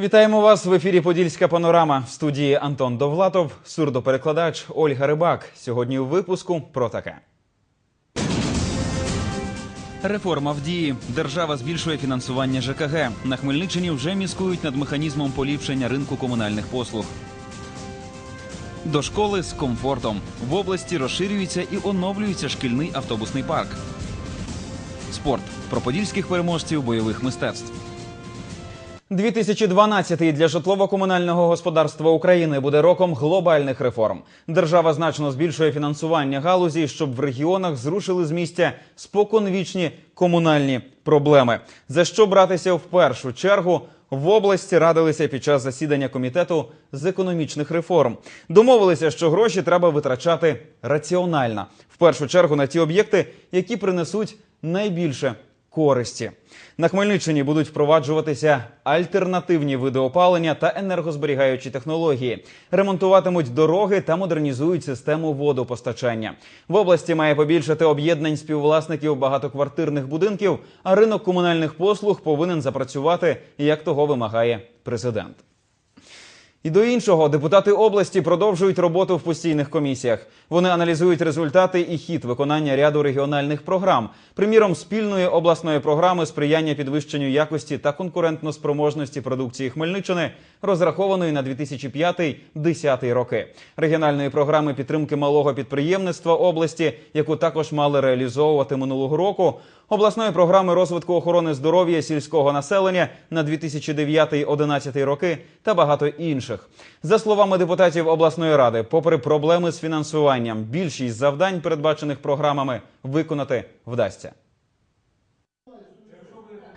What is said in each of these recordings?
Вітаємо вас в ефірі Подільська панорама. В студії Антон Довлатов, сурдоперекладач Ольга Рибак. Сьогодні у випуску про таке. Реформа в дії. Держава збільшує фінансування ЖКГ. На Хмельниччині вже міскують над механізмом поліпшення ринку комунальних послуг. До школи з комфортом. В області розширюється і оновлюється шкільний автобусний парк. Спорт про подільських переможців бойових мистецтв. 2012 для житлово-комунального господарства України буде роком глобальних реформ. Держава значно збільшує фінансування галузі, щоб в регіонах зрушили з місця споконвічні комунальні проблеми. За що братися в першу чергу? В області радилися під час засідання комітету з економічних реформ. Домовилися, що гроші треба витрачати раціонально. В першу чергу на ті об'єкти, які принесуть найбільше користі. На Хмельниччині будуть впроваджуватися альтернативні види опалення та енергозберігаючі технології. Ремонтуватимуть дороги та модернізують систему водопостачання. В області має побільшати об'єднань співвласників багатоквартирних будинків, а ринок комунальних послуг повинен запрацювати, як того вимагає президент. І до іншого депутати області продовжують роботу в постійних комісіях. Вони аналізують результати і хід виконання ряду регіональних програм, приміром спільної обласної програми сприяння підвищенню якості та конкурентноспроможності продукції Хмельниччини, розрахованої на 2005-2010 роки, регіональної програми підтримки малого підприємництва області, яку також мали реалізовувати минулого року. Обласної програми розвитку охорони здоров'я сільського населення на 2009-2011 роки та багато інших. За словами депутатів обласної ради, попри проблеми з фінансуванням, більшість завдань, передбачених програмами, виконати вдасться.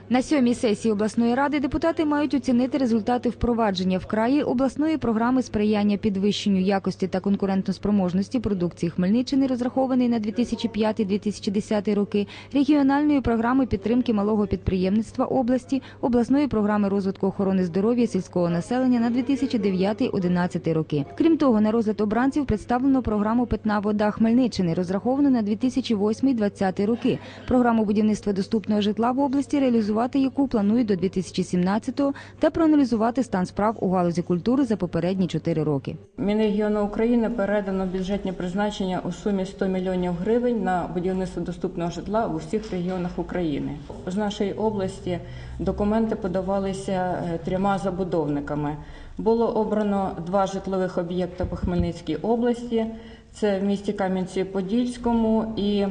На сьомій сесії обласної ради депутати мають оцінити результати впровадження в краї обласної програми сприяння підвищенню якості та конкурентоспроможності продукції Хмельниччини, розрахованої на 2005-2010 роки, регіональної програми підтримки малого підприємництва області, обласної програми розвитку охорони здоров'я сільського населення на 2009-2011 роки. Крім того, на розгляд обранців представлено програму Питна вода Хмельниччини, розраховану на 2008-2020 роки, програму будівництва доступного житла в області реалізувати яку планують до 2017-го та проаналізувати стан справ у галузі культури за попередні чотири роки. Мінрегіону України передано бюджетні призначення у сумі 100 мільйонів гривень на будівництво доступного житла в усіх регіонах України. З нашої області документи подавалися е, трьома забудовниками. Було обрано два житлових об'єкти по Хмельницькій області. Це в місті Кам'янці-Подільському і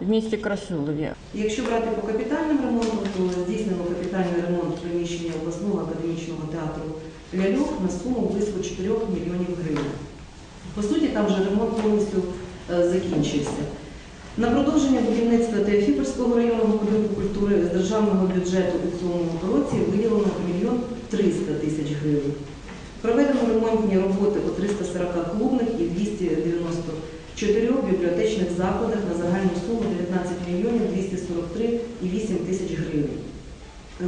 в місті Красилові. Якщо брати по капітальним ремонтам, то здійснено капітальний ремонт приміщення обласного академічного театру «Ляльок» на суму близько 4 мільйонів гривень. По суті, там вже ремонт повністю е, закінчився. На продовження будівництва Теофіпольського районного будинку культури з державного бюджету у цьому році виділено 1 мільйон 300 тисяч гривень. Проведено ремонтні роботи у 340 клубних і 294 бібліотечних закладах на загальну суму 19 мільйонів 243,8 тисяч гривень.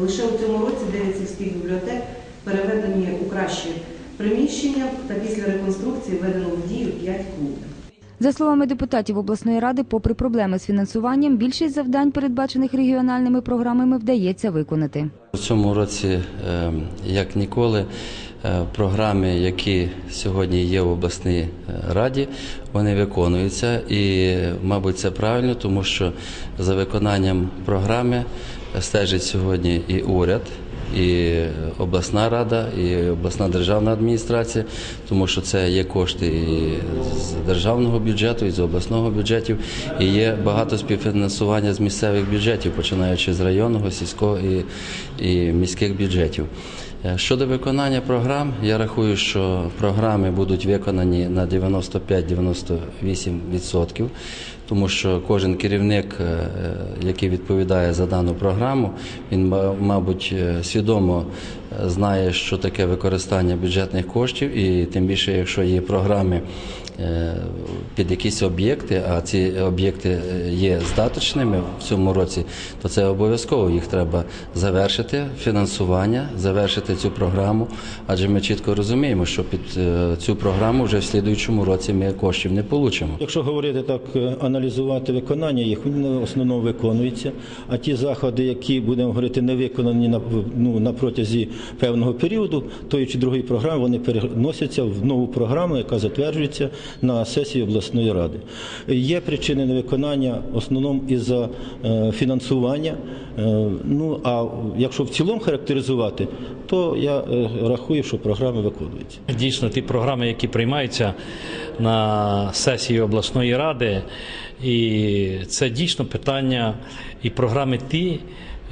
Лише у цьому році 9 сільських бібліотек переведені у кращі приміщення та після реконструкції введено в дію 5 клубів. За словами депутатів обласної ради, попри проблеми з фінансуванням, більшість завдань, передбачених регіональними програмами, вдається виконати. У цьому році, е, як ніколи, е, програми, які сьогодні є в обласній е, раді, вони виконуються. І, мабуть, це правильно, тому що за виконанням програми стежить сьогодні і уряд. І обласна рада, і обласна державна адміністрація, тому що це є кошти і з державного бюджету, і з обласного бюджетів, і є багато співфінансування з місцевих бюджетів, починаючи з районного, сільського і, і міських бюджетів. Е, Щодо виконання програм, я рахую, що програми будуть виконані на 95-98%, тому що кожен керівник, е, який відповідає за дану програму, він, ма- мабуть, е, свідомо е, знає, що таке використання бюджетних коштів, і тим більше, якщо є програми е, під якісь об'єкти, а ці об'єкти е, є здаточними в цьому році, то це обов'язково їх треба завершити фінансування, завершити цю програму. Адже ми чітко розуміємо, що під е, цю програму вже в слідуючому році ми коштів не получимо. Якщо говорити так проаналізувати виконання їх, вони в основному виконуються. А ті заходи, які будемо говорити, не виконані на, ну, на протязі певного періоду, тої чи другої програми, вони переносяться в нову програму, яка затверджується на сесії обласної ради. Є причини невиконання в основному із-за е, фінансування. Е, ну а якщо в цілому характеризувати, то я е, рахую, що програми виконуються. Дійсно, ті програми, які приймаються на сесії обласної ради, і це дійсно питання і програми ті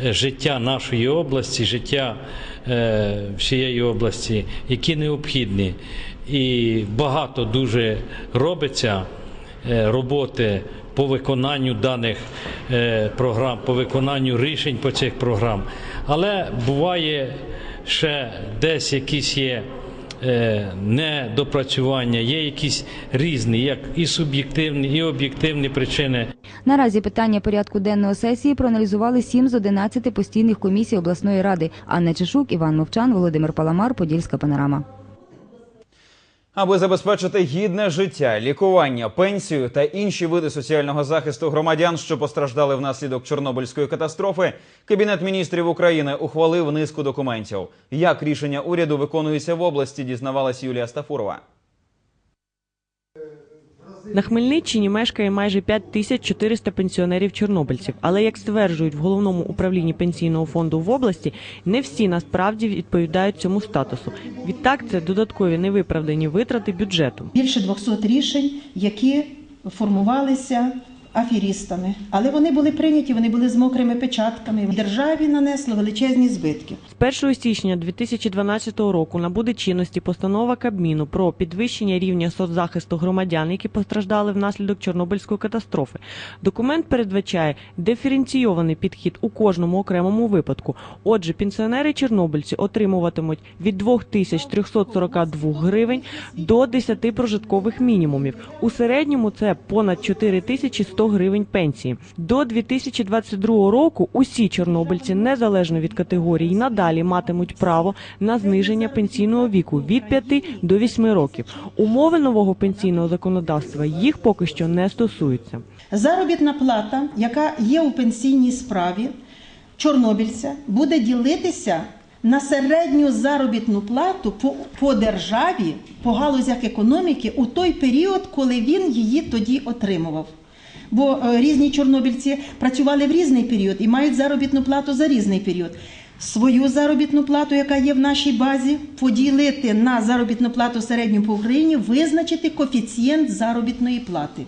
життя нашої області, життя е, всієї області, які необхідні. І багато дуже робиться е, роботи по виконанню даних е, програм, по виконанню рішень по цих програм. Але буває ще десь якісь є е, недопрацювання, є якісь різні, як і суб'єктивні, і об'єктивні причини. Наразі питання порядку денного сесії проаналізували 7 з 11 постійних комісій обласної ради. Анна Чешук, Іван Мовчан, Володимир Паламар, Подільська панорама. Аби забезпечити гідне життя, лікування, пенсію та інші види соціального захисту громадян, що постраждали внаслідок Чорнобильської катастрофи, Кабінет міністрів України ухвалив низку документів. Як рішення уряду виконується в області, дізнавалась Юлія Стафурова. На Хмельниччині мешкає майже 5400 пенсіонерів-чорнобильців. Але як стверджують в головному управлінні пенсійного фонду в області, не всі насправді відповідають цьому статусу. Відтак це додаткові невиправдані витрати бюджету. більше 200 рішень, які формувалися аферістами, але вони були прийняті, вони були з мокрими печатками. Державі нанесло величезні збитки. З 1 січня 2012 року набуде чинності постанова Кабміну про підвищення рівня соцзахисту громадян, які постраждали внаслідок Чорнобильської катастрофи. Документ передбачає диференційований підхід у кожному окремому випадку. Отже, пенсіонери-чорнобильці отримуватимуть від 2342 гривень до 10 прожиткових мінімумів. У середньому це понад 4100 гривень пенсії. До 2022 року усі чорнобильці, незалежно від категорії, надалі матимуть право на зниження пенсійного віку від 5 до 8 років. Умови нового пенсійного законодавства їх поки що не стосуються. Заробітна плата, яка є у пенсійній справі чорнобильця, буде ділитися на середню заробітну плату по, по державі, по галузях економіки у той період, коли він її тоді отримував. Бо е, різні чорнобильці працювали в різний період і мають заробітну плату за різний період. Свою заробітну плату, яка є в нашій базі, поділити на заробітну плату середню по Україні, визначити коефіцієнт заробітної плати.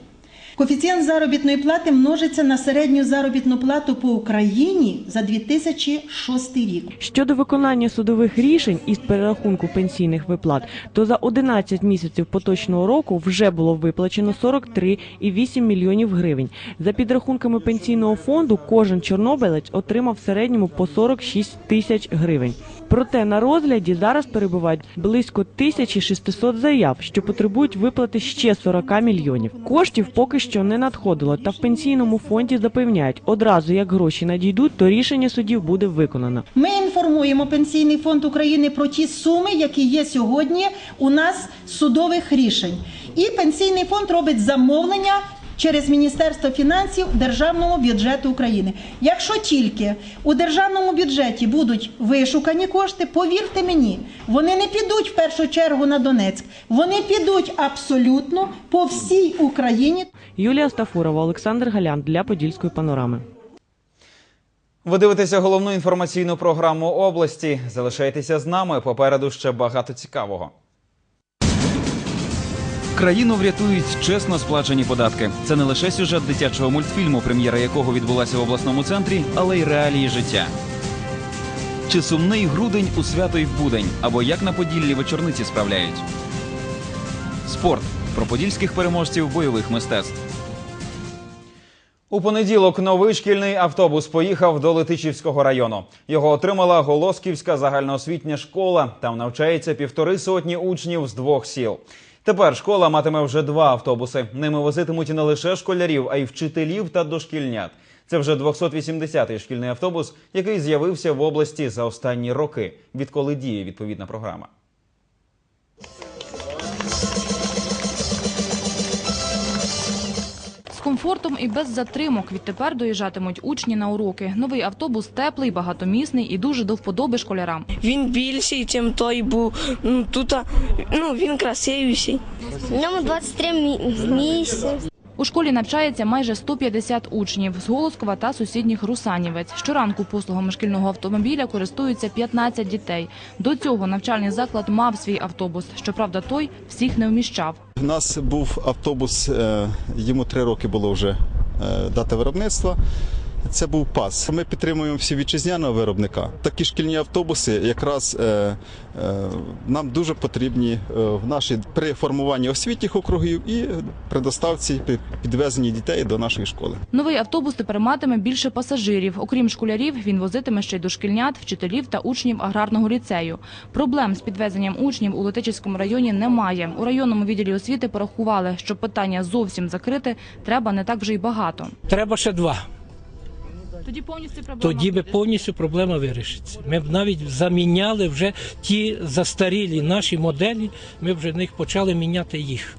Коефіцієнт заробітної плати множиться на середню заробітну плату по Україні за 2006 рік. Щодо виконання судових рішень із перерахунку пенсійних виплат, то за 11 місяців поточного року вже було виплачено 43,8 мільйонів гривень. За підрахунками пенсійного фонду, кожен чорнобилець отримав в середньому по 46 тисяч гривень. Проте на розгляді зараз перебувають близько 1600 заяв, що потребують виплати ще 40 мільйонів. Коштів поки що не надходило, та в пенсійному фонді запевняють, одразу як гроші надійдуть, то рішення судів буде виконано. Ми інформуємо Пенсійний фонд України про ті суми, які є сьогодні у нас судових рішень. І Пенсійний фонд робить замовлення через Міністерство фінансів Державному бюджету України. Якщо тільки у державному бюджеті будуть вишукані кошти, повірте мені, вони не підуть в першу чергу на Донецьк, вони підуть абсолютно по всій Україні. Юлія Стафурова, Олександр Галян для Подільської панорами. Ви дивитеся головну інформаційну програму області. Залишайтеся з нами. Попереду ще багато цікавого. Країну врятують чесно сплачені податки. Це не лише сюжет дитячого мультфільму, прем'єра якого відбулася в обласному центрі, але й реалії життя. Чи сумний грудень у свято й в будень, або як на Поділлі вечорниці справляють. Спорт про подільських переможців бойових мистецтв. У понеділок новий шкільний автобус поїхав до Летичівського району. Його отримала Голосківська загальноосвітня школа. Там навчається півтори сотні учнів з двох сіл. Тепер школа матиме вже два автобуси. Ними возитимуть не лише школярів, а й вчителів та дошкільнят. Це вже 280-й шкільний автобус, який з'явився в області за останні роки, відколи діє відповідна програма. Комфортом і без затримок. Відтепер доїжджатимуть учні на уроки. Новий автобус теплий, багатомісний і дуже до вподоби школярам. Він більший, ніж той був. Ну, тут а, ну, він красивіший. В ньому 23 мі- місця. У школі навчається майже 150 учнів з Голоскова та сусідніх Русанівець. Щоранку послугами шкільного автомобіля користуються 15 дітей. До цього навчальний заклад мав свій автобус. Щоправда, той всіх не вміщав. У нас був автобус, е, йому три роки було вже е, дата виробництва. Це був ПАС. Ми підтримуємо всі вітчизняного виробника. Такі шкільні автобуси якраз е, е, нам дуже потрібні е, в нашій при формуванні освітніх округів і при доставці підвезенні дітей до нашої школи. Новий автобус тепер матиме більше пасажирів. Окрім школярів, він возитиме ще й дошкільнят, вчителів та учнів аграрного ліцею. Проблем з підвезенням учнів у Летичівському районі немає. У районному відділі освіти порахували, що питання зовсім закрити треба не так вже й багато. Треба ще два. Тоді повністю проблема Тоді би повністю проблема вирішиться. Ми б навіть заміняли вже ті застарілі наші моделі. Ми б вже в них почали міняти їх.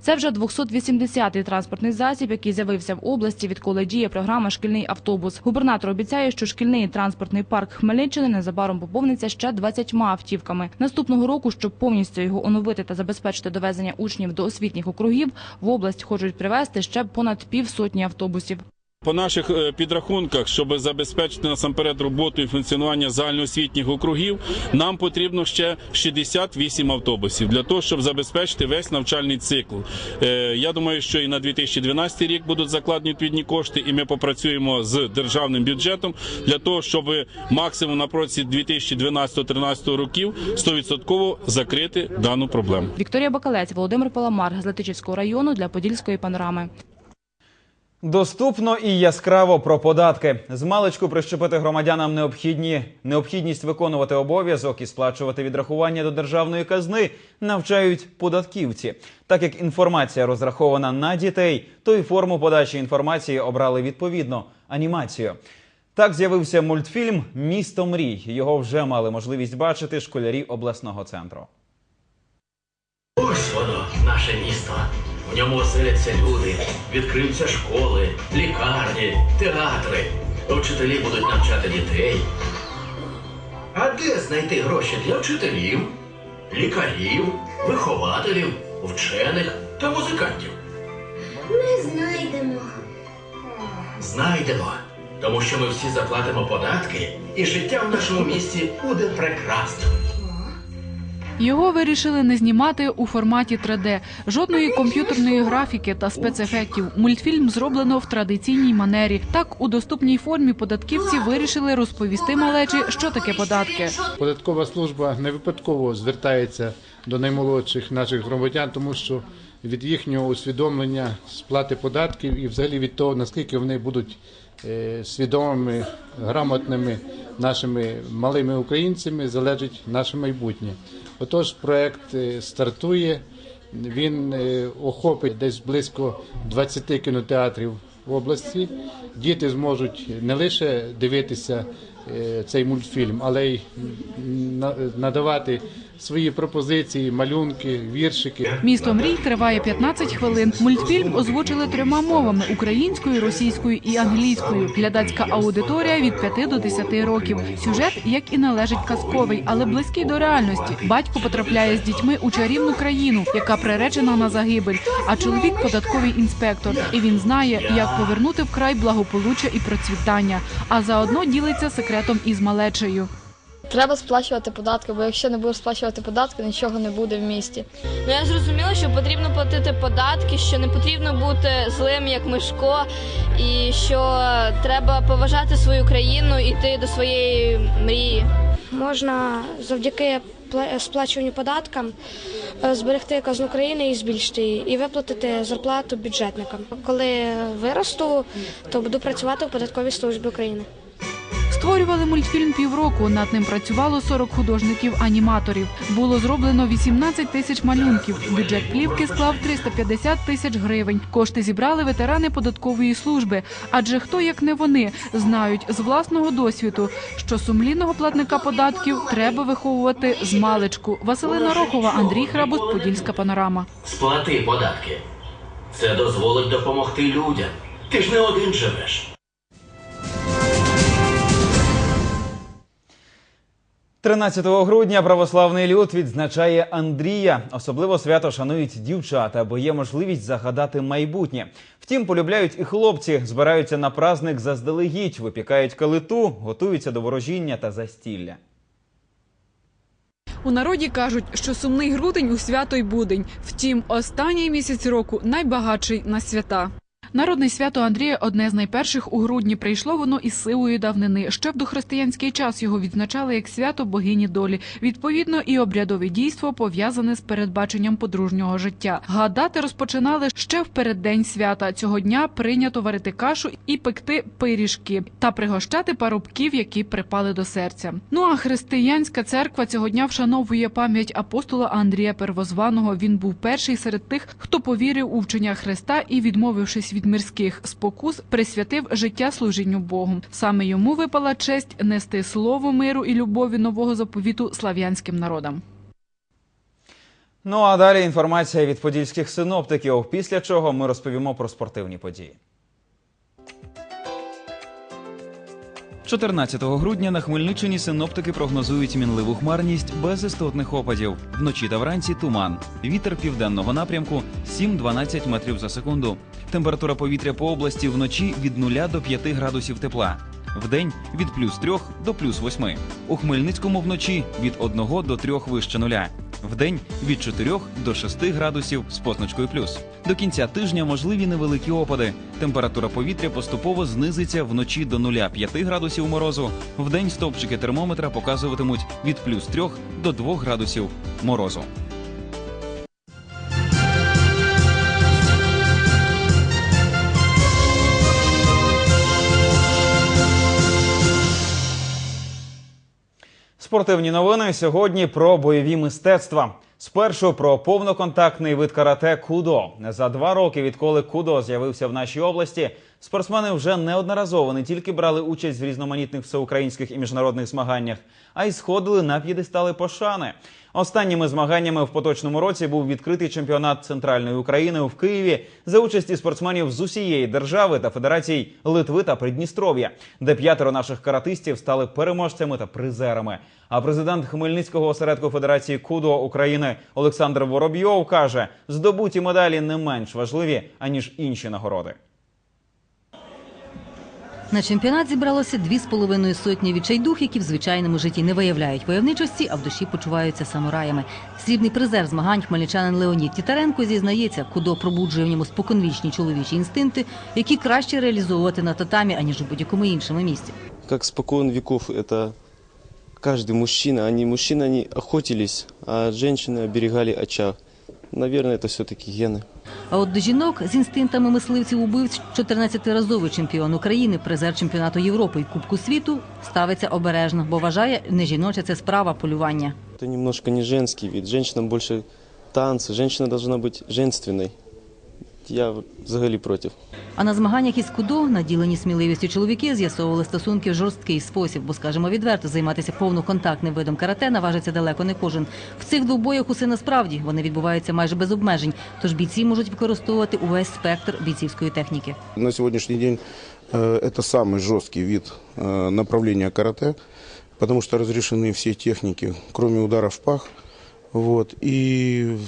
Це вже 280-й транспортний засіб, який з'явився в області, відколи діє програма «Шкільний автобус». Губернатор обіцяє, що шкільний транспортний парк Хмельниччини незабаром поповниться ще 20 автівками. Наступного року, щоб повністю його оновити та забезпечити довезення учнів до освітніх округів, в область хочуть привезти ще понад півсотні автобусів. По наших е, підрахунках, щоб забезпечити насамперед роботу і функціонування загальноосвітніх округів, нам потрібно ще 68 автобусів для того, щоб забезпечити весь навчальний цикл. Е, Я думаю, що і на 2012 рік будуть закладені відповідні кошти, і ми попрацюємо з державним бюджетом для того, щоб максимум на протязі 2012-2013 років 100% закрити дану проблему. Вікторія Бакалець, Володимир Паламар з Летичівського району для Подільської панорами. Доступно і яскраво про податки. Змалечку прищепити громадянам необхідні необхідність виконувати обов'язок і сплачувати відрахування до державної казни навчають податківці. Так як інформація розрахована на дітей, то і форму подачі інформації обрали відповідно анімацію. Так з'явився мультфільм Місто мрій. Його вже мали можливість бачити школярі обласного центру. Ось воно, наше місто. В ньому оселяться люди, відкриються школи, лікарні, театри. Вчителі будуть навчати дітей. А де знайти гроші для вчителів, лікарів, вихователів, вчених та музикантів? Ми знайдемо. Знайдемо, тому що ми всі заплатимо податки, і життя в нашому місті буде прекрасним. Його вирішили не знімати у форматі 3D. Жодної комп'ютерної графіки та спецефектів. Мультфільм зроблено в традиційній манері. Так, у доступній формі податківці вирішили розповісти малечі, що таке податки. Податкова служба не випадково звертається до наймолодших наших громадян, тому що від їхнього усвідомлення сплати податків і взагалі від того, наскільки вони будуть е, свідомими, грамотними нашими малими українцями, залежить наше майбутнє. Отож, проект е, стартує. Він е, охопить десь близько 20 кінотеатрів в області. Діти зможуть не лише дивитися цей мультфільм, але й надавати свої пропозиції, малюнки, віршики. Місто мрій триває 15 хвилин. Мультфільм озвучили трьома мовами: українською, російською і англійською. Глядацька аудиторія від 5 до 10 років. Сюжет, як і належить казковий, але близький до реальності. Батько потрапляє з дітьми у чарівну країну, яка приречена на загибель. А чоловік податковий інспектор, і він знає, як повернути в край благополуччя і процвітання. А заодно ділиться секретом із малечею. Треба сплачувати податки, бо якщо не будеш сплачувати податки, нічого не буде в місті. Ну я зрозуміла, що потрібно платити податки, що не потрібно бути злим як Мишко, і що треба поважати свою країну і йти до своєї мрії. Можна завдяки пла- сплачуванню податкам е, зберегти казну країни і збільшити її, і виплатити зарплату бюджетникам. Коли виросту, то буду працювати у податковій службі України. Створювали мультфільм півроку. Над ним працювало 40 художників-аніматорів. Було зроблено 18 тисяч малюнків. Бюджет плівки склав 350 тисяч гривень. Кошти зібрали ветерани податкової служби. Адже хто, як не вони, знають з власного досвіду, що сумлінного платника податків треба виховувати з маличку. Василина Рохова, Андрій Храбус, Подільська панорама. Сплати податки. Це дозволить допомогти людям. Ти ж не один живеш. – 13 грудня православний люд відзначає Андрія. Особливо свято шанують дівчата, бо є можливість загадати майбутнє. Втім, полюбляють і хлопці, збираються на праздник заздалегідь, випікають калиту, готуються до ворожіння та застілля. У народі кажуть, що сумний грудень у свято й будень. Втім, останній місяць року найбагатший на свята. Народне свято Андрія одне з найперших у грудні. Прийшло воно із сивої давнини. Ще в дохристиянський час його відзначали як свято богині долі. Відповідно, і обрядове дійство пов'язане з передбаченням подружнього життя. Гадати розпочинали ще в переддень свята. Цього дня прийнято варити кашу і пекти пиріжки та пригощати парубків, які припали до серця. Ну а християнська церква цього дня вшановує пам'ять апостола Андрія Первозваного. Він був перший серед тих, хто повірив у вчення Христа і, відмовившись від мирських спокус, присвятив життя служінню Богу. Саме йому випала честь нести слово миру і любові нового заповіту слав'янським народам. Ну а далі інформація від подільських синоптиків. Після чого ми розповімо про спортивні події. 14 грудня на Хмельниччині синоптики прогнозують мінливу хмарність без істотних опадів. Вночі та вранці туман. Вітер південного напрямку 7-12 метрів за секунду. Температура повітря по області вночі від 0 до 5 градусів тепла. Вдень від плюс 3 до плюс 8. У Хмельницькому вночі від 1 до 3 вище нуля. Вдень від 4 до 6 градусів з позначкою плюс. До кінця тижня можливі невеликі опади. Температура повітря поступово знизиться вночі до 0,5 градусів морозу. Вдень стовпчики термометра показуватимуть від плюс 3 до 2 градусів морозу. Спортивні новини сьогодні про бойові мистецтва. Спершу про повноконтактний вид карате кудо. За два роки, відколи кудо з'явився в нашій області, спортсмени вже неодноразово не тільки брали участь в різноманітних всеукраїнських і міжнародних змаганнях, а й сходили на п'єдестали пошани. Останніми змаганнями в поточному році був відкритий чемпіонат центральної України в Києві за участі спортсменів з усієї держави та федерацій Литви та Придністров'я, де п'ятеро наших каратистів стали переможцями та призерами. А президент Хмельницького осередку Федерації Кудо України Олександр Воробйов каже: здобуті медалі не менш важливі аніж інші нагороди. На чемпіонат зібралося дві з половиною сотні відчайдух, які в звичайному житті не виявляють войовничості, а в душі почуваються самураями. Срібний призер змагань хмельничанин Леонід Тітаренко зізнається, кудо пробуджує в ньому споконвічні чоловічі інстинкти, які краще реалізовувати на татамі, аніж у будь-якому іншому місці. Как спокон веков это каждый мужчина, они мужчины, они охотились, а женщины оберегали очаг. Наверное, это все-таки гены. А от до жінок з інстинктами мисливців убивць 14-разовий чемпіон України, призер чемпіонату Європи і Кубку світу ставиться обережно, бо вважає, не жіноча це справа полювання. Это немножко не женский вид. Женщинам больше танцы. Женщина должна быть женственной. Я взагалі проти. А на змаганнях із кудо, наділені сміливістю чоловіки, з'ясовували стосунки в жорсткий спосіб, бо, скажімо відверто, займатися повноконтактним видом карате наважиться далеко не кожен. В цих двобоях усе насправді вони відбуваються майже без обмежень, тож бійці можуть використовувати увесь спектр бійцівської техніки. На сегодняшний день э, это самый жесткий вид э, направления карате, потому что разрешены все техники, кроме удара в пах. Вот, и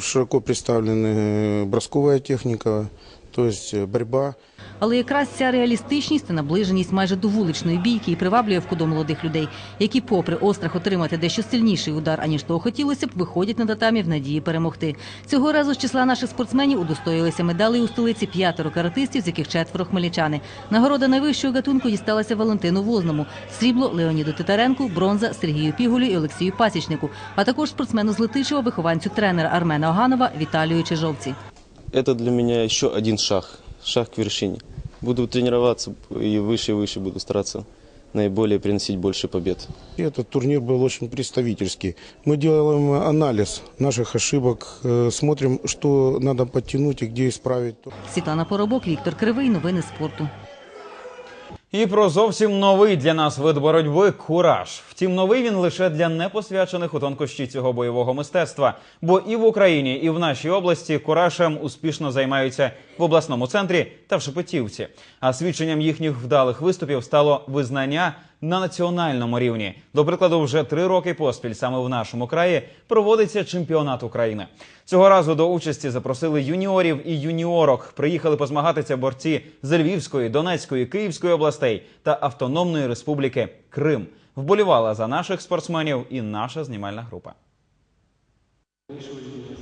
широко представлены бросковая техника, то есть э, борьба. Але якраз ця реалістичність та наближеність майже до вуличної бійки і приваблює в кудо молодих людей, які, попри острах отримати дещо сильніший удар, аніж того хотілося б, виходять на татамі в надії перемогти. Цього разу з числа наших спортсменів удостоїлися медалей у столиці п'ятеро каратистів, з яких четверо хмельничани. Нагорода найвищого гатунку дісталася Валентину Возному, срібло Леоніду Титаренку, бронза Сергію Пігулю і Олексію Пасічнику, а також спортсмену з Летичева, вихованцю тренера Армена Оганова Віталію Чижовці Это для меня еще один шаг, шаг к вершине. Буду тренироваться и выше и выше буду стараться наиболее приносить больше побед. И этот турнир был очень представительский. Мы делаем анализ наших ошибок, э, смотрим, что надо подтянуть и где исправить. Світлана Поробок, Віктор Кривий. Новини спорту. І про зовсім новий для нас вид боротьби кураж. Втім, новий він лише для непосвячених у тонкощі цього бойового мистецтва. Бо і в Україні, і в нашій області курашем успішно займаються в обласному центрі та в Шепетівці. А свідченням їхніх вдалих виступів стало визнання на національному рівні. До прикладу, вже три роки поспіль саме в нашому краї проводиться чемпіонат України. Цього разу до участі запросили юніорів і юніорок. Приїхали позмагатися борці з Львівської, Донецької, Київської областей та Автономної Республіки Крим. Вболівала за наших спортсменів і наша знімальна група.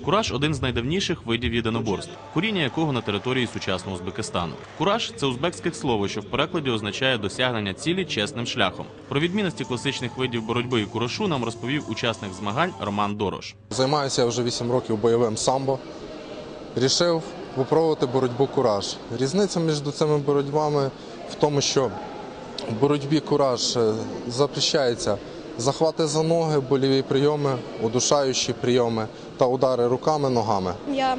Кураж один з найдавніших видів єдиноборств, коріння якого на території сучасного Узбекистану. Кураж це узбекське слово, що в перекладі означає досягнення цілі чесним шляхом. Про відмінності класичних видів боротьби і курашу нам розповів учасник змагань Роман Дорош. Займаюся я вже 8 років бойовим самбо. Рішив випробувати боротьбу кураж. Різниця між цими боротьбами в тому, що в боротьбі кураж е, запрещається захвати за ноги, боліві прийоми, удушаючі прийоми та удари руками, ногами. Я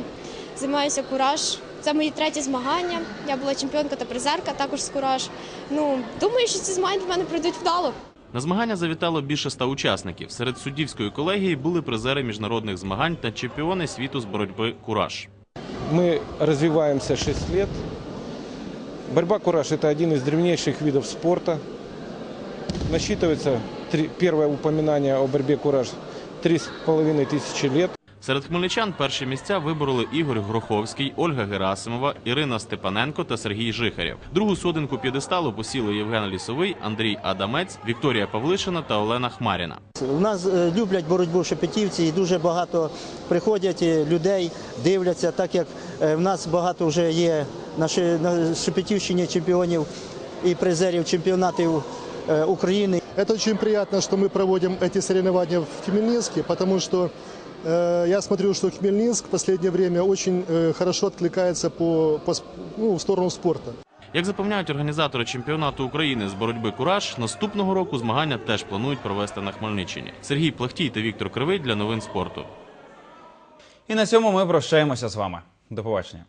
займаюся кураж. Це мої треті змагання. Я була чемпіонка та призерка, також з кураж. Ну думаю, що ці змагання для мене пройдуть вдало. На змагання завітало більше ста учасників. Серед суддівської колегії були призери міжнародних змагань та чемпіони світу з боротьби Кураж. Мы развиваемся 6 лет. Борьба кураж – это один из древнейших видов спорта. Насчитывается три- первое упоминание о борьбе кураж три с половиной тысячи лет. Серед хмельничан перші місця вибороли Ігор Гроховський, Ольга Герасимова, Ірина Степаненко та Сергій Жихарєв. Другу сходинку п'єдесталу посіли Євген Лісовий, Андрій Адамець, Вікторія Павлишина та Олена Хмаріна. У нас е, люблять боротьбу в Шепетівці і дуже багато приходять е, людей, дивляться, так як е, в нас багато вже є на Ше- на Шепетівщині чемпіонів і призерів чемпіонатів е, України. Это очень приятно, что мы проводим эти соревнования в Хмельницке, потому что э, я смотрю, что Хмельницк в последнее время очень э, хорошо откликается по, по ну, в сторону спорта. Як запевняють організатори чемпіонату України з боротьби Кураж, наступного року змагання теж планують провести на Хмельниччині. Сергій Плахтій та Віктор Кривий для новин спорту. І на цьому ми прощаємося з вами. До побачення.